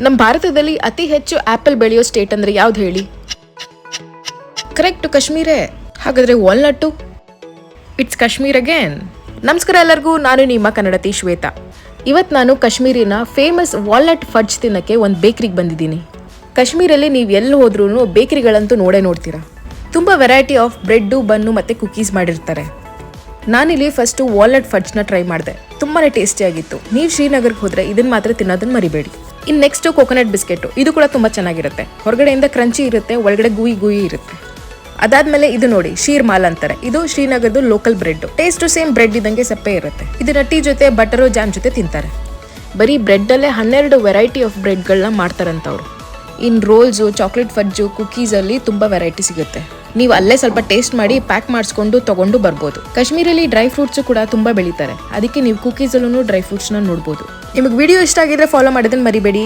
ನಮ್ಮ ಭಾರತದಲ್ಲಿ ಅತಿ ಹೆಚ್ಚು ಆಪಲ್ ಬೆಳೆಯೋ ಸ್ಟೇಟ್ ಅಂದ್ರೆ ಯಾವ್ದು ಹೇಳಿ? ಕರೆಕ್ಟ್ ಕಾಶ್ಮೀರೇ. ಹಾಗಾದ್ರೆ ವಾಲ್ನಟ್ಟು? It's Kashmir again. ನಮಸ್ಕಾರ ಎಲ್ಲರಿಗೂ, ನಾನು ನಿಮ್ಮ ಕನ್ನಡತಿ ಶ್ವೇತಾ. ಇವತ್ತು ನಾನು ಕಾಶ್ಮೀರಿನ ಫೇಮಸ್ ವಾಲ್ನಟ್ ಫಡ್ಜ್ ತಿನ್ನಕ್ಕೆ ಒಂದು ಬೇಕ್ರಿಗೆ ಬಂದಿದ್ದೀನಿ. ಕಾಶ್ಮೀರಲ್ಲಿ ನೀವು ಎಲ್ಲಿ ಹೋದ್ರೂ ಬೇಕರಿಗಳಂತೂ ನೋಡೇ ನೋಡ್ತೀರಾ. ತುಂಬ ವೆರೈಟಿ ಆಫ್ ಬ್ರೆಡ್ಡು ಬನ್ನು ಮತ್ತು ಕುಕೀಸ್ ಮಾಡಿರ್ತಾರೆ. ನಾನಿಲ್ಲಿ ಫಸ್ಟು ವಾಲ್ನಟ್ ಫಡ್ಜ್ನ ಟ್ರೈ ಮಾಡಿದೆ. ತುಂಬಾ ಟೇಸ್ಟಿಯಾಗಿತ್ತು ನೀವು ಶ್ರೀನಗರ್ಗೆ ಹೋದರೆ ಇದನ್ನು ಮಾತ್ರ ತಿನ್ನೋದನ್ನ ಮರಿಬೇಡಿ. ಇನ್ನು ನೆಕ್ಸ್ಟು ಕೊಕೊನಟ್ ಬಿಸ್ಕೆಟು ಇದು ಕೂಡ ತುಂಬ ಚೆನ್ನಾಗಿರುತ್ತೆ. ಹೊರಗಡೆಯಿಂದ ಕ್ರಂಚಿ ಇರುತ್ತೆ, ಒಳಗಡೆ ಗುಯಿ ಗುಯಿ ಇರುತ್ತೆ. ಅದಾದ್ಮೇಲೆ ಇದು ನೋಡಿ, ಶೀರ್ ಮಾಲ್ ಅಂತಾರೆ. ಇದು ಶ್ರೀನಗರದ local bread taste same bread ಇದ್ದಂಗೆ ಸಪ್ಪೆ ಇರುತ್ತೆ. ಇದನ್ನ ಟೀ ಜೊತೆ ಬಟರು ಜಾಮ್ ಜೊತೆ ತಿಂತಾರೆ. ಬರೀ ಬ್ರೆಡ್ಡಲ್ಲೇ ಹನ್ನೆರಡು ವೆರೈಟಿ ಆಫ್ ಬ್ರೆಡ್ಗಳನ್ನ ಮಾಡ್ತಾರಂತವ್ರು. ಇನ್ ರೋಲ್ಸು ಚಾಕ್ಲೇಟ್ ಫಜ್ಜು ಕುಕೀಸಲ್ಲಿ ತುಂಬ ವೆರೈಟಿ ಸಿಗುತ್ತೆ. ನೀವು ಅಲ್ಲೇ ಸ್ವಲ್ಪ ಟೇಸ್ಟ್ ಮಾಡಿ ಪ್ಯಾಕ್ ಮಾಡಿಸ್ಕೊಂಡು ತಗೊಂಡು ಬರ್ಬೋದು. ಕಾಶ್ಮೀರಲ್ಲಿ ಡ್ರೈ ಫ್ರೂಟ್ಸ್ ಕೂಡ ತುಂಬಾ ಬೆಳೀತಾರೆ. ಅದಕ್ಕೆ ನೀವು ಕುಕೀಸ್ ಅಲ್ಲೂ ಡ್ರೈ ಫ್ರೂಟ್ಸ್ನ ನೋಡಬಹುದು ನಿಮಗೆ ವಿಡಿಯೋ ಇಷ್ಟ ಆಗಿದ್ರೆ ಫಾಲೋ ಮಾಡೋದನ್ನ ಮರಿಬೇಡಿ.